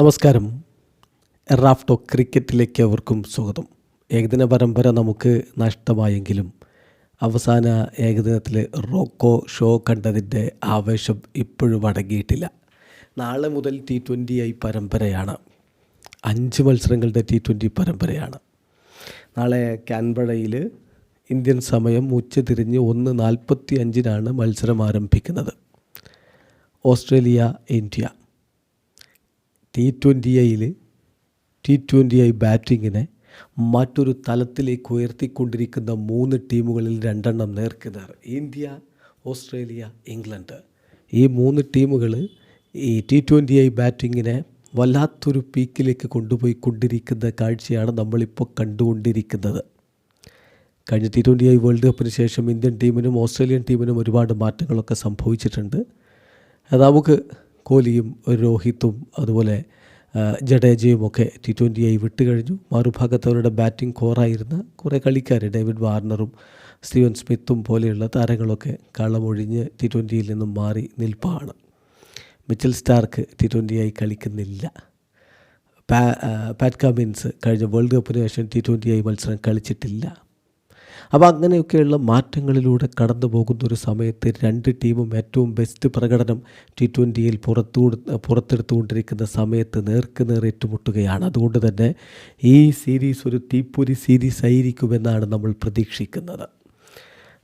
നമസ്കാരം. എറാഫ്റ്റോ ക്രിക്കറ്റിലേക്ക് അവർക്കും സ്വാഗതം. ഏകദിന പരമ്പര നമുക്ക് നഷ്ടമായെങ്കിലും അവസാന ഏകദിനത്തിൽ റോക്കോ ഷോ കണ്ടതിന്റെ ആവേശം ഇപ്പോഴും അടങ്ങിയിട്ടില്ല. നാളെ മുതൽ ടി ട്വന്റി ഐ പരമ്പരയാണ്. അഞ്ച് മത്സരങ്ങളുടെ ടി ട്വന്റി പരമ്പരയാണ്. നാളെ കാൻബറയിൽ ഇന്ത്യൻ സമയം ഉച്ചതിരിഞ്ഞ് ഒന്ന് നാൽപ്പത്തി അഞ്ചിനാണ് മത്സരം ആരംഭിക്കുന്നത്. Australia India. ടി ട്വന്റി ഐയിൽ ടി ട്വന്റി ഐ ബാറ്റിങ്ങിനെ മറ്റൊരു തലത്തിലേക്ക് ഉയർത്തിക്കൊണ്ടിരിക്കുന്ന മൂന്ന് ടീമുകളിൽ രണ്ടെണ്ണം നേർക്കുനേർ ഇന്ത്യ ഓസ്ട്രേലിയ ഇംഗ്ലണ്ട്. ഈ മൂന്ന് ടീമുകൾ ഈ ടി ട്വന്റി ഐ ബാറ്റിങ്ങിനെ വല്ലാത്തൊരു പീക്കിലേക്ക് കൊണ്ടുപോയി കൊണ്ടിരിക്കുന്ന കാഴ്ചയാണ് നമ്മളിപ്പോൾ കണ്ടുകൊണ്ടിരിക്കുന്നത്. കഴിഞ്ഞ ടി ട്വന്റി ഐ വേൾഡ് കപ്പിന് ശേഷം ഇന്ത്യൻ ടീമിനും ഓസ്ട്രേലിയൻ ടീമിനും ഒരുപാട് മാറ്റങ്ങളൊക്കെ സംഭവിച്ചിട്ടുണ്ട്. നമുക്ക് കോഹ്ലിയും രോഹിത്തും അതുപോലെ ആ, ജഡേജയും ഒക്കെ ടി ട്വന്റി വിട്ടുകഴിഞ്ഞു. വിട്ട് കഴിഞ്ഞു മറുഭാഗത്ത് അവരുടെ ബാറ്റിംഗ് കോറായിരുന്ന കുറേ കളിക്കാർ ഡേവിഡ് വാർണറും സ്റ്റീവൻ സ്മിത്തും പോലെയുള്ള താരങ്ങളൊക്കെ കളമൊഴിഞ്ഞ് ടി ട്വന്റിയിൽ നിന്നും മാറി നിൽപ്പാണ്. Mitchell Starc T twenty I കളിക്കുന്നില്ല. പാറ്റ് കമ്മിൻസ് കഴിഞ്ഞ വേൾഡ് കപ്പിന് ശേഷം ടി ട്വന്റി ഐ മത്സരം കളിച്ചിട്ടില്ല. അപ്പോൾ അങ്ങനെയൊക്കെയുള്ള മാറ്റങ്ങളിലൂടെ കടന്നു പോകുന്ന ഒരു സമയത്ത് രണ്ട് ടീമും ഏറ്റവും ബെസ്റ്റ് പ്രകടനം ടി ട്വന്റിയിൽ പുറത്തു പുറത്തെടുത്തുകൊണ്ടിരിക്കുന്ന സമയത്ത് നേർക്ക് നേർ ഏറ്റുമുട്ടുകയാണ്. അതുകൊണ്ട് തന്നെ ഈ സീരീസ് ഒരു തീപ്പൊരി സീരീസ് ആയിരിക്കുമെന്നാണ് നമ്മൾ പ്രതീക്ഷിക്കുന്നത്.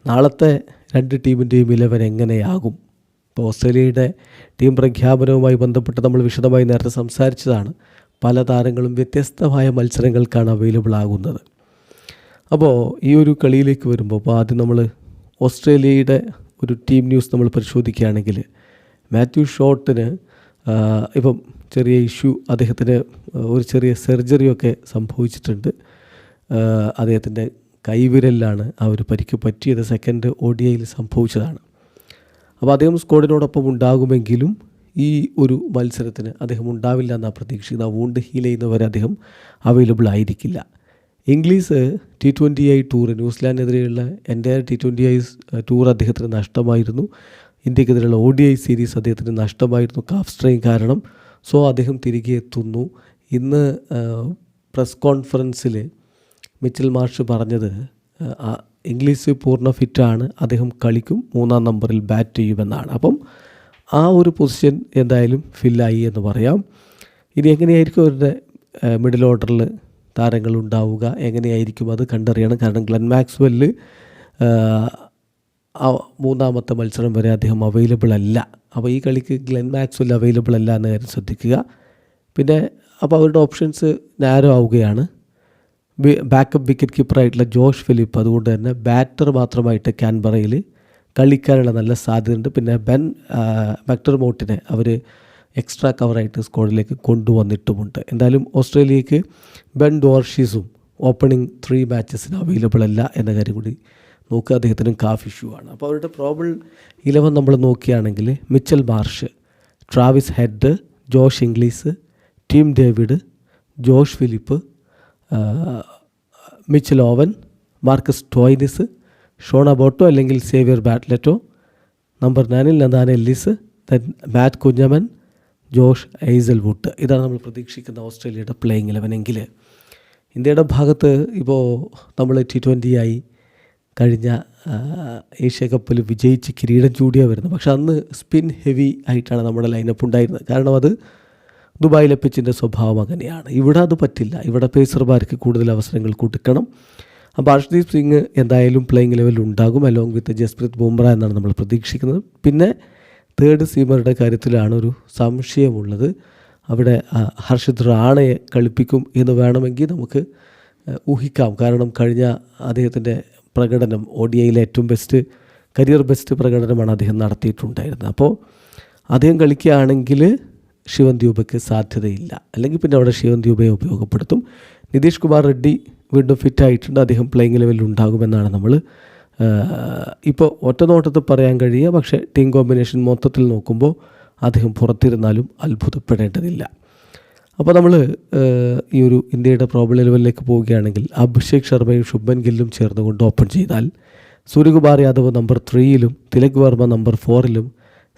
നാളത്തെ രണ്ട് ടീമിന്റെയും ഇലവൻ എങ്ങനെയാകും? ഇപ്പോൾ ഓസ്ട്രേലിയയുടെ ടീം പ്രഖ്യാപനവുമായി ബന്ധപ്പെട്ട് നമ്മൾ വിശദമായി നേരത്തെ സംസാരിച്ചതാണ്. പല താരങ്ങളും വ്യത്യസ്തമായ മത്സരങ്ങൾക്കാണ് അവൈലബിൾ ആകുന്നത്. അപ്പോൾ ഈ ഒരു കളിയിലേക്ക് വരുമ്പോൾ അപ്പോൾ ആദ്യം നമ്മൾ ഓസ്ട്രേലിയയുടെ ഒരു ടീം ന്യൂസ് നമ്മൾ പരിശോധിക്കുകയാണെങ്കിൽ മാത്യു ഷോട്ടിന് ഇപ്പം ചെറിയ ഇഷ്യൂ അദ്ദേഹത്തിന് ഒരു ചെറിയ സർജറിയൊക്കെ സംഭവിച്ചിട്ടുണ്ട്. അദ്ദേഹത്തിന്റെ കൈവിരലിലാണ് ആ ഒരു പരിക്ക് പറ്റിയത്. സെക്കൻഡ് ഒ സംഭവിച്ചതാണ്. അപ്പോൾ അദ്ദേഹം സ്കോഡിനോടൊപ്പം ഉണ്ടാകുമെങ്കിലും ഈ ഒരു മത്സരത്തിന് അദ്ദേഹം ഉണ്ടാവില്ല എന്നാണ് പ്രതീക്ഷിക്കുന്നത് ആ വൂണ്ട് ഹീൽ ചെയ്യുന്നവരെ അദ്ദേഹം അവൈലബിൾ ആയിരിക്കില്ല. English T twenty I tour ന്യൂസിലാൻഡിനെതിരെയുള്ള എന്റെ ടി ട്വന്റി ഐ ടൂർ അദ്ദേഹത്തിന് നഷ്ടമായിരുന്നു. ഇന്ത്യക്കെതിരെയുള്ള ഒ ഡി ഐ സീരീസ് അദ്ദേഹത്തിന് നഷ്ടമായിരുന്നു. കാഫ് സ്ട്രെയിൻ കാരണം. സോ അദ്ദേഹം തിരികെ എത്തുന്നു. ഇന്ന് പ്രസ് കോൺഫറൻസിൽ മിച്ചൽ മാർഷ് പറഞ്ഞത് ഇംഗ്ലീഷ് പൂർണ ഫിറ്റാണ് അദ്ദേഹം കളിക്കും. മൂന്നാം നമ്പറിൽ ബാറ്റ് ചെയ്യുമെന്നാണ്. അപ്പം ആ ഒരു പൊസിഷൻ എന്തായാലും ഫില്ലായി എന്ന് പറയാം. ഇനി എങ്ങനെയായിരിക്കും അവരുടെ മിഡിൽ ഓർഡറിൽ താരങ്ങൾ ഉണ്ടാവുക എങ്ങനെയായിരിക്കും അത് കണ്ടറിയണം. കാരണം ഗ്ലെൻ മാക്സ്വെല്ല് മൂന്നാമത്തെ മത്സരം വരെ അദ്ദേഹം അവൈലബിൾ അല്ല. അപ്പോൾ ഈ കളിക്ക് ഗ്ലെൻ മാക്സ്വെൽ അവൈലബിൾ അല്ല എന്ന കാര്യം ശ്രദ്ധിക്കുക. പിന്നെ അപ്പോൾ അവരുടെ ഓപ്ഷൻസ് നാരോ ആവുകയാണ്. ബാക്കപ്പ് വിക്കറ്റ് കീപ്പറായിട്ടുള്ള ജോഷ് ഫിലിപ്പ് അതുകൊണ്ട് തന്നെ ബാറ്റർ മാത്രമായിട്ട് ക്യാൻബറയിൽ കളിക്കാനുള്ള നല്ല സാധ്യതയുണ്ട്. പിന്നെ ബെൻ മക്ടർമോട്ടിനെ അവർ എക്സ്ട്രാ കവറായിട്ട് സ്ക്വാഡിലേക്ക് കൊണ്ടുവന്നിട്ടുമുണ്ട്. എന്തായാലും ഓസ്ട്രേലിയക്ക് ബെൻ ഡോർഷീസും ഓപ്പണിംഗ് ത്രീ മാച്ചസിന് അവൈലബിൾ അല്ല എന്ന കാര്യം കൂടി നോക്കുക. അദ്ദേഹത്തിനും കാഫ് ഇഷ്യൂ ആണ്. അപ്പോൾ അവരുടെ പ്രോബിൾ ഇലവൻ നമ്മൾ നോക്കുകയാണെങ്കിൽ Mitchell Marsh Travis Head Josh Inglis team David Josh Philippe Mitchell Owen Marcus Stoinis Sean ബോട്ടോ അല്ലെങ്കിൽ സേവിയർ ബാറ്റ്ലെറ്റോ number നയനിൽ Nathan Ellis then Matt Kuhnemann Josh Hazlewood ഇതാണ് നമ്മൾ പ്രതീക്ഷിക്കുന്ന ഓസ്ട്രേലിയയുടെ പ്ലേയിങ് ഇലവനെങ്കിൽ ഇന്ത്യയുടെ ഭാഗത്ത് ഇപ്പോൾ നമ്മൾ ടി ട്വന്റി ആയി കഴിഞ്ഞ ഏഷ്യ കപ്പിൽ വിജയിച്ച് കിരീടം ചൂടിയാ വരുന്നത്. പക്ഷെ അന്ന് സ്പിൻ ഹെവി ആയിട്ടാണ് നമ്മുടെ ലൈനപ്പ് ഉണ്ടായിരുന്നത്. കാരണം അത് ദുബായിലെ പിച്ചിന്റെ സ്വഭാവം അങ്ങനെയാണ്. ഇവിടെ അത് പറ്റില്ല. ഇവിടെ പേസർമാർക്ക് കൂടുതൽ അവസരങ്ങൾ കൊടുക്കണം. അപ്പോൾ അർഷ്ദീപ് സിംഗ് എന്തായാലും പ്ലേയിങ് ലെവലിൽ ഉണ്ടാകും അലോങ് വിത്ത് ജസ്പ്രീത് ബുംറ എന്നാണ് നമ്മൾ പ്രതീക്ഷിക്കുന്നത്. പിന്നെ തേർഡ് സീമറുടെ കാര്യത്തിലാണ് ഒരു സംശയമുള്ളത്. അവിടെ ഹർഷിത് റാണയെ കളിപ്പിക്കും എന്ന് വേണമെങ്കിൽ നമുക്ക് ഊഹിക്കാം. കാരണം കഴിഞ്ഞ അദ്ദേഹത്തിന്റെ പ്രകടനം ഒ ഏറ്റവും ബെസ്റ്റ് കരിയർ ബെസ്റ്റ് പ്രകടനമാണ് അദ്ദേഹം നടത്തിയിട്ടുണ്ടായിരുന്നത്. അപ്പോൾ അദ്ദേഹം കളിക്കുകയാണെങ്കിൽ ശിവൻ ദ്യൂബയ്ക്ക് സാധ്യതയില്ല. അല്ലെങ്കിൽ പിന്നെ അവിടെ ശിവൻ ദ്യൂബയെ ഉപയോഗപ്പെടുത്തും. നിതീഷ് കുമാർ റെഡ്ഡി വീണ്ടും ഫിറ്റായിട്ടുണ്ട് അദ്ദേഹം പ്ലേയിങ് ലെവലിൽ ഉണ്ടാകുമെന്നാണ് നമ്മൾ ഇപ്പോൾ ഒറ്റ നോട്ടത്തിൽ പറയാൻ കഴിയുക പക്ഷേ ടീം കോമ്പിനേഷൻ മൊത്തത്തിൽ നോക്കുമ്പോൾ അദ്ദേഹം പുറത്തിരുന്നാലും അത്ഭുതപ്പെടേണ്ടതില്ല. അപ്പോൾ നമ്മൾ ഈ ഒരു ഇന്ത്യയുടെ പ്രോബ്ലം ലെവലിലേക്ക് പോവുകയാണെങ്കിൽ അഭിഷേക് ശർമ്മയും ശുഭൻ ഗില്ലും ചേർന്നുകൊണ്ട് ഓപ്പൺ ചെയ്താൽ സൂര്യകുമാർ യാദവ് നമ്പർ ത്രീയിലും തിലക് വർമ്മ നമ്പർ ഫോറിലും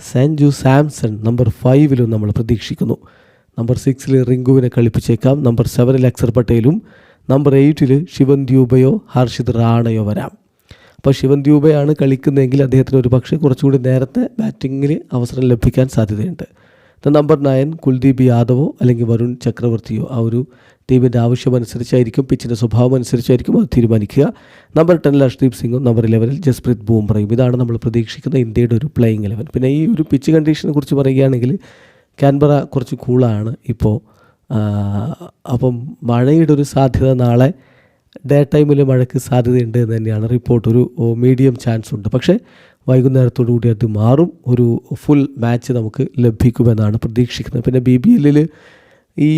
സാൻജു സാംസൺ നമ്പർ ഫൈവിലും നമ്മൾ പ്രതീക്ഷിക്കുന്നു. നമ്പർ സിക്സിൽ റിങ്കുവിനെ കളിപ്പിച്ചേക്കാം നമ്പർ സെവനിൽ അക്സർ പട്ടേലും നമ്പർ എയ്റ്റിൽ ശിവൻ ദ്യൂബയോ ഹർഷിത് റാണയോ വരാം. അപ്പോൾ ശിവൻ ദ്യൂബയാണ് കളിക്കുന്നതെങ്കിൽ അദ്ദേഹത്തിന് ഒരു പക്ഷേ കുറച്ചുകൂടി നേരത്തെ ബാറ്റിങ്ങിൽ അവസരം ലഭിക്കാൻ സാധ്യതയുണ്ട്. നമ്പർ നയൻ കുൽദീപ് യാദവോ അല്ലെങ്കിൽ വരുൺ ചക്രവർത്തിയോ ആ ഒരു ടീമിന്റെ ആവശ്യമനുസരിച്ചായിരിക്കും പിച്ചിന്റെ സ്വഭാവം അനുസരിച്ചായിരിക്കും അത് തീരുമാനിക്കുക. നമ്പർ ടെനിൽ അഷ്ദീപ് സിംഗും നമ്പർ ഇലവനിൽ ജസ്പ്രീത് ബൂംറയും. ഇതാണ് നമ്മൾ പ്രതീക്ഷിക്കുന്ന ഇന്ത്യയുടെ ഒരു പ്ലേയിങ് ഇലവൻ പിന്നെ ഈ ഒരു പിച്ച് കണ്ടീഷനെ കുറിച്ച് പറയുകയാണെങ്കിൽ ക്യാൻബറ കുറച്ച് കൂളാണ് ഇപ്പോൾ. അപ്പം മഴയുടെ ഒരു സാധ്യത നാളെ ഡേ ടൈമിൽ മഴയ്ക്ക് സാധ്യതയുണ്ട് എന്ന് തന്നെയാണ് റിപ്പോർട്ട് ഒരു മീഡിയം ചാൻസ് ഉണ്ട്. പക്ഷേ വൈകുന്നേരത്തോടു കൂടി അത് മാറും. ഒരു ഫുൾ മാച്ച് നമുക്ക് ലഭിക്കുമെന്നാണ് പ്രതീക്ഷിക്കുന്നത്. പിന്നെ ബി ബി എല്ലിൽ ഈ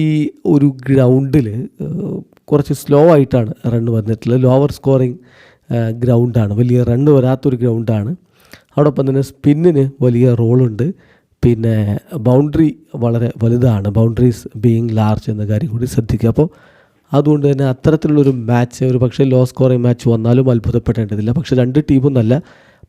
ഒരു ഗ്രൗണ്ടിൽ കുറച്ച് സ്ലോ ആയിട്ടാണ് റൺ വന്നിട്ടുള്ളത്. ലോവർ സ്കോറിങ് ഗ്രൗണ്ടാണ് വലിയ റണ്ണ് വരാത്തൊരു ഗ്രൗണ്ടാണ് അതോടൊപ്പം തന്നെ സ്പിന്നിന് വലിയ റോളുണ്ട് പിന്നെ ബൗണ്ടറി വളരെ വലുതാണ്. ബൗണ്ടറീസ് ബീയിങ് ലാർജ് എന്ന കാര്യം കൂടി ശ്രദ്ധിക്കുക. അപ്പോൾ അതുകൊണ്ട് തന്നെ അത്തരത്തിലുള്ളൊരു മാച്ച് ഒരു പക്ഷേ ലോ സ്കോറിംഗ് മാച്ച് വന്നാലും അത്ഭുതപ്പെടേണ്ടതില്ല. പക്ഷേ രണ്ട് ടീമും നല്ല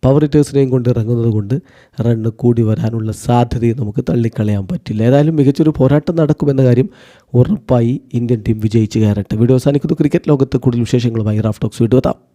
പവർ ഹിറ്റേഴ്സിനെയും കൊണ്ട് ഇറങ്ങുന്നത് കൊണ്ട് റണ്ണ് കൂടി വരാനുള്ള സാധ്യതയും നമുക്ക് തള്ളിക്കളയാൻ പറ്റില്ല. ഏതായാലും മികച്ചൊരു പോരാട്ടം നടക്കുമെന്ന കാര്യം ഉറപ്പായി ഇന്ത്യൻ ടീം വിജയിച്ച് കയറട്ടെ. വീഡിയോ അവസാനിക്കുന്നു. ക്രിക്കറ്റ് ലോകത്ത് കൂടുതൽ വിശേഷങ്ങളുമായി റാഫ് ടോക്സ്